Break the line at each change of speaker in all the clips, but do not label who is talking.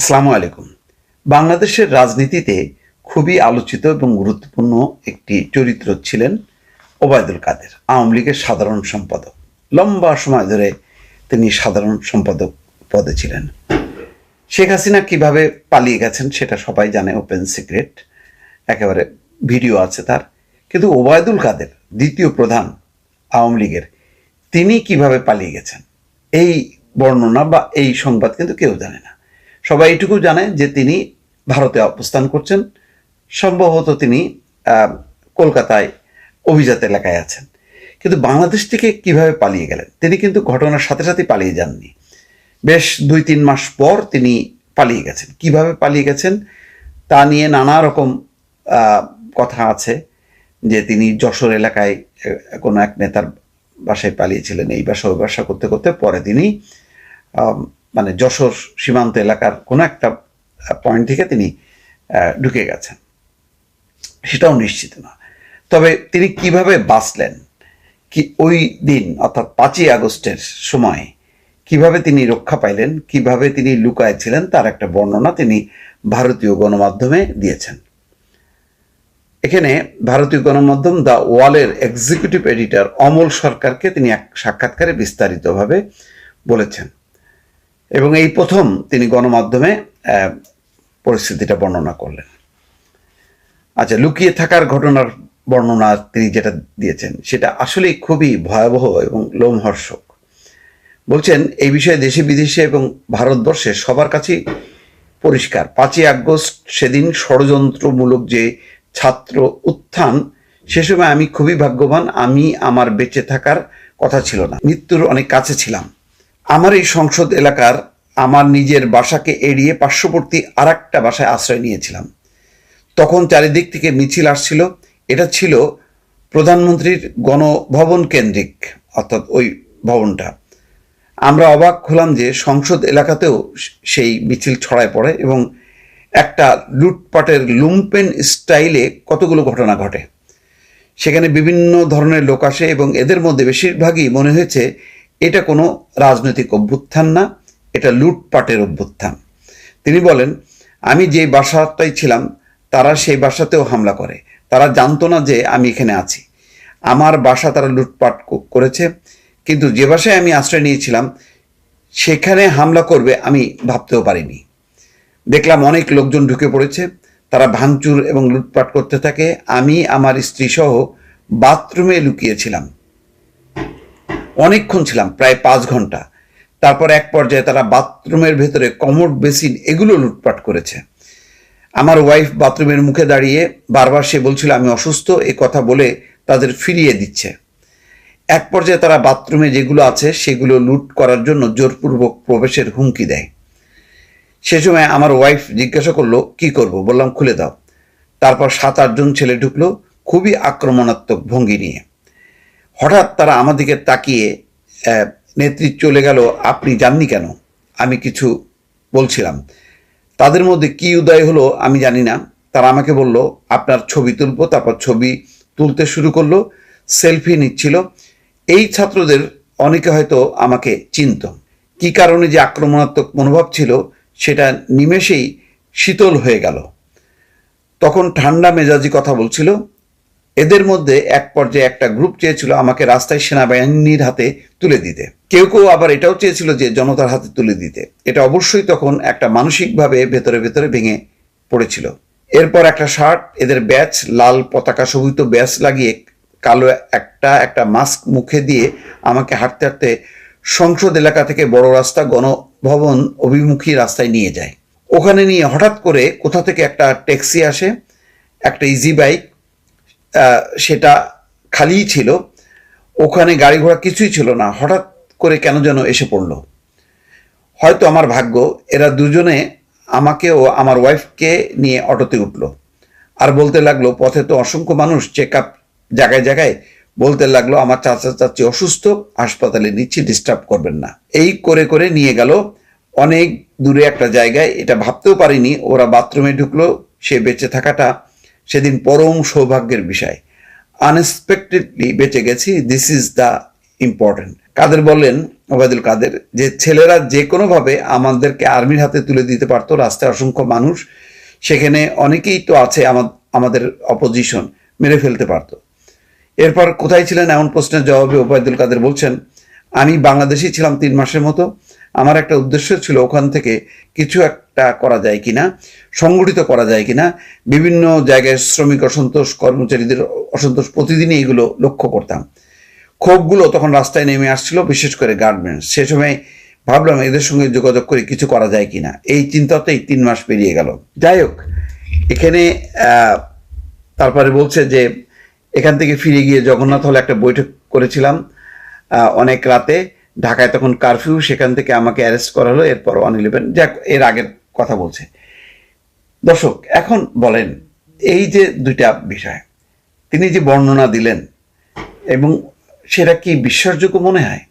আসসালামু আলাইকুম। বাংলাদেশের রাজনীতিতে খুবই আলোচিত এবং গুরুত্বপূর্ণ একটি চরিত্র ছিলেন ওবায়দুল কাদের, আওয়ামী লীগের সাধারণ সম্পাদক। লম্বা সময় ধরে তিনি সাধারণ সম্পাদক পদে ছিলেন। শেখ হাসিনা কীভাবে পালিয়ে গেছেন সেটা সবাই জানে, ওপেন সিক্রেট, একেবারে ভিডিও আছে তার। কিন্তু ওবায়দুল কাদের, দ্বিতীয় প্রধান আওয়ামী লীগের, তিনি কীভাবে পালিয়ে গেছেন? এই বর্ণনা বা এই সংবাদ কিন্তু কেউ জানে না। সবাই এইটুকু জানে যে তিনি ভারতে অবস্থান করছেন। সম্ভবত তিনি কলকাতায় অভিজাত এলাকায় আছেন। কিন্তু বাংলাদেশ থেকে কীভাবে পালিয়ে গেলেন? তিনি কিন্তু ঘটনার সাথে সাথে পালিয়ে যাননি। বেশ দুই তিন মাস পর তিনি পালিয়ে গেছেন। কীভাবে পালিয়ে গেছেন? তা নিয়ে নানা রকম কথা আছে যে তিনি যশোর এলাকায় কোনো এক নেতার বাসায় পালিয়েছিলেন। এই বাসা ওই বাসা করতে করতে পরে তিনি মানে যশোর সীমান্ত এলাকার কোনো একটা পয়েন্ট থেকে তিনি ঢুকে গেছেন। সেটাও নিশ্চিত না। তবে তিনি কীভাবে বাঁচলেন, কি ওই দিন, অর্থাৎ পাঁচই আগস্টের সময়, কীভাবে তিনি রক্ষা পাইলেন, কীভাবে তিনি লুকায় ছিলেন তার একটা বর্ণনা তিনি ভারতীয় গণমাধ্যমে দিয়েছেন। এখানে ভারতীয় গণমাধ্যম দ্য ওয়ালের এক্সিকিউটিভ এডিটর অমল সরকারকে তিনি এক সাক্ষাৎকারে বিস্তারিতভাবে বলেছেন। এবং এই প্রথম তিনি গণমাধ্যমে পরিস্থিতিটা বর্ণনা করলেন। আচ্ছা লুকিয়ে থাকার ঘটনার বর্ণনা তিনি যেটা দিয়েছেন, সেটা আসলেই খুবই ভয়াবহ এবং লোমহর্ষক। বলছেন, এই বিষয়ে দেশে, বিদেশে এবং ভারতবর্ষে সবার কাছেই পরিষ্কার। পাঁচই আগস্ট সেদিন ষড়যন্ত্রমূলক যে ছাত্র উত্থান, সে সময় আমি খুবই ভাগ্যবান, আমি আমার বেঁচে থাকার কথা ছিল না। মৃত্যুর অনেক কাছে ছিলাম। আমার এই সংসদ এলাকার আমার নিজের বাসাকে এড়িয়ে পার্শ্ববর্তী আর একটা বাসায় আশ্রয় নিয়েছিলাম। তখন চারিদিক থেকে মিছিল আসছিল। এটা ছিল প্রধানমন্ত্রীর গণভবন কেন্দ্রিক, অর্থাৎ ওই ভবনটা। আমরা অবাক হলাম যে সংসদ এলাকাতেও সেই মিছিল ছড়ায় পড়ে এবং একটা লুটপাটের লুম্পেন স্টাইলে কতগুলো ঘটনা ঘটে। সেখানে বিভিন্ন ধরনের লোক আসে এবং এদের মধ্যে বেশিরভাগই মনে হয়েছে এটা কোনো রাজনৈতিক অভ্যুত্থান না, এটা লুটপাটের অভ্যুত্থান। তিনি বলেন, আমি যে বাসাটাই ছিলাম, তারা সেই বাসাতেও হামলা করে। তারা জানতো না যে আমি এখানে আছি। আমার বাসা তারা লুটপাট করেছে, কিন্তু যে বাসায় আমি আশ্রয় নিয়েছিলাম, সেখানে হামলা করবে আমি ভাবতেও পারিনি। দেখলাম অনেক লোকজন ঢুকে পড়েছে, তারা ভাঙচুর এবং লুটপাট করতে থাকে। আমি, আমার স্ত্রী সহ বাথরুমে লুকিয়েছিলাম। অনেকক্ষণ ছিলাম, প্রায় পাঁচ ঘণ্টা। তারপর এক পর্যায়ে তারা বাথরুমের ভেতরে কমোড বেসিন এগুলো লুটপাট করেছে। আমার ওয়াইফ বাথরুমের মুখে দাঁড়িয়ে বারবার সে বলছিল, আমি অসুস্থ, এ কথা বলে তাদের ফিরিয়ে দিচ্ছে। এক পর্যায়ে তারা বাথরুমে যেগুলো আছে সেগুলো লুট করার জন্য জোরপূর্বক প্রবেশের হুমকি দেয়। সে সময় আমার ওয়াইফ জিজ্ঞাসা করল, কি করব? বললাম, খুলে দাও। তারপর সাত আটজন ছেলে ঢুকলো, খুবই আক্রমণাত্মক ভঙ্গি নিয়ে। হঠাৎ তারা আমাদিকে তাকিয়ে নেত্রী চলে গেল, আপনি জাননি কেন? আমি কিছু বলছিলাম। তাদের মধ্যে কি উদয় হলো আমি জানি না। তারা আমাকে বলল, আপনার ছবি তুলবো, তারপর ছবি তুলতে শুরু করল, সেলফি নিচ্ছিল। এই ছাত্রদের অনেকে হয়তো আমাকে চিনত। কি কারণে যে আক্রমণাত্মক মনোভাব ছিল, সেটা নিমেষেই শীতল হয়ে গেল। তখন ঠান্ডা মেজাজি কথা বলছিল এদের মধ্যে এক পর্যায়ে একটা গ্রুপ চেয়েছিল আমাকে রাস্তায় সেনাবাহিনীর হাতে তুলে দিতে। কেউ কেউ আবার এটাও চেয়েছিল যে জনতার হাতে তুলে দিতে। এটা অবশ্যই তখন একটা মানসিকভাবে ভেতরে ভেতরে ভেঙে পড়েছিল। এরপর একটা শার্ট, এদের ব্যাচ, লাল পতাকা শোভিত ব্যাচ লাগিয়ে কালো একটা একটা মাস্ক মুখে দিয়ে আমাকে হাঁটতে হাঁটতে সংসদ এলাকা থেকে বড় রাস্তা গণভবন অভিমুখী রাস্তায় নিয়ে যায়। ওখানে নিয়ে হঠাৎ করে কোথা থেকে একটা ট্যাক্সি আসে, একটা ইজি বাইক সেটা খালিই ছিল। ওখানে গাড়ি ঘোড়া কিছুই ছিল না। হঠাৎ করে কেন যেন এসে পড়ল। হয়তো আমার ভাগ্য, এরা দুজনে আমাকে ও আমার ওয়াইফকে নিয়ে অটোতে উঠল। আর বলতে লাগল, পথে তো অসংখ্য মানুষ চেক আপ জায়গায় জায়গায়। বলতে লাগল, আমার চাচা চাচি অসুস্থ, হাসপাতালে নিচ্ছি ডিস্টার্ব করবেন না। এই করে করে নিয়ে গেল। অনেক দূরে একটা জায়গায়, এটা ভাবতেও পারিনি, ওরা বাথরুমে ঢুকলো, সে বেঁচে থাকাটা সেদিন পরম সৌভাগ্যের বিষয়। আনএক্সপেক্টেডলি বেঁচে গেছি this is the important Quader বললেন ওবায়দুল কাদের, যে ছেলেরা যে কোনোভাবে আমাদেরকে আর্মির হাতে তুলে দিতে পারতো, রাস্তায় অসংখ্য মানুষ, সেখানে অনেকেই তো আছে আমা- আমাদের অপোজিশন মেরে ফেলতে পারতো। এরপর কোথায় ছিলেন এমন প্রশ্নের জবাবে ওবায়দুল কাদের বলছেন, আমি বাংলাদেশেই ছিলাম তিন মাসের মতো। আমার একটা উদ্দেশ্য ছিল ওখান থেকে কিছু একটা করা যায় কিনা, সংগঠিত করা যায় কিনা, বিভিন্ন জায়গায় শ্রমিক অসন্তোষ, কর্মচারীদের অসন্তোষ, প্রতিদিনই এগুলো লক্ষ্য করতাম। ক্ষোভগুলো তখন রাস্তায় নেমে আসছিল, বিশেষ করে গার্মেন্টস। সে সময় ভাবলাম এদের সঙ্গে যোগাযোগ করে কিছু করা যায় কিনা। এই চিন্তাতেই তিন মাস পেরিয়ে গেল। যাই হোক, এখানে তারপরে বলছে যে, এখান থেকে ফিরে গিয়ে জগন্নাথ হলে একটা বৈঠক করেছিলাম অনেক রাতে। ঢাকায় তখন কারফিউ, সেখান থেকে আমাকে অ্যারেস্ট করা হলো। এরপর ওয়ান ইলেভেন যাক, এর আগের কথা বলছে। দর্শক, এখন বলেন, এই যে দুইটা বিষয়, তিনি যে বর্ণনা দিলেন, এবং সেটা কি বিশ্বাসযোগ্য মনে হয়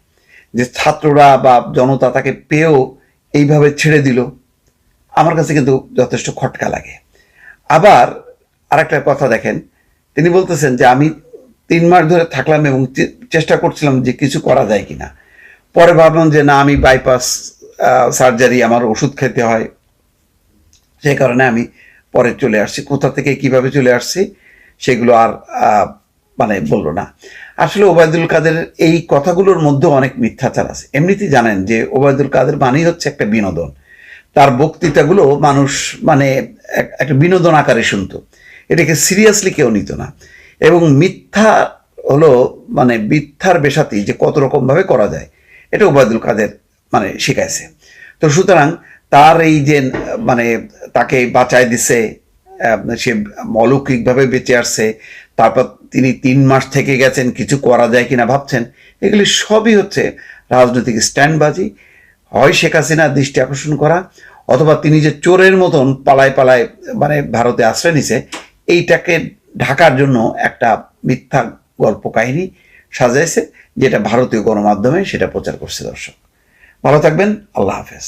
যে ছাত্ররা বা জনতা তাকে পেয়েও এইভাবে ছেড়ে দিল? আমার কাছে কিন্তু যথেষ্ট খটকা লাগে। আবার আরেকটা কথা দেখেন, তিনি বলতেছেন যে আমি তিন মাস ধরে থাকলাম এবং চেষ্টা করছিলাম যে কিছু করা যায় কিনা। পরে ভাবলাম যে না, আমি বাইপাস সার্জারি আমার ওষুধ খেতে হয়। সেই কারণে আমি পরে চলে আসছি। কোথা থেকে কীভাবে চলে আসছি সেগুলো আর মানে বলল না। আসলে ওবায়দুল কাদের এই কথাগুলোর মধ্যে অনেক মিথ্যাচার আছে। এমনিতেই জানেন যে ওবায়দুল কাদের মানেই হচ্ছে একটা বিনোদন। তার বক্তৃতাগুলো মানুষ মানে এক- একটা বিনোদন আকারে শুনতো। এটাকে সিরিয়াসলি কেউ নিত না। এবং মিথ্যা হলো মানে মিথ্যার বেশাতি যে কত রকমভাবে করা যায়, এটা ওবায়দুল কাদের মানে শিখাইছে। তো সুতরাং তার এই যে মানে তাকে বাঁচায় দিছে সে অলৌকিকভাবে বেঁচে আসছে, তারপর তিনি তিন মাস থেকে গেছেন, কিছু করা যায় কিনা ভাবছেন, এগুলি সবই হচ্ছে রাজনৈতিক স্ট্যান্ডবাজি। হয় শেখ হাসিনা দৃষ্টি আকর্ষণ করা, অথবা তিনি যে চোরের মতন পালায় পালায় মানে ভারতে আশ্রয় নিছে, এইটাকে ঢাকার জন্য একটা মিথ্যা গল্প কাহিনী সাজাইছে, যেটা ভারতীয় গণমাধ্যমে সেটা প্রচার করছে দর্শক। ভালো থাকবেন, আল্লাহ হাফেজ।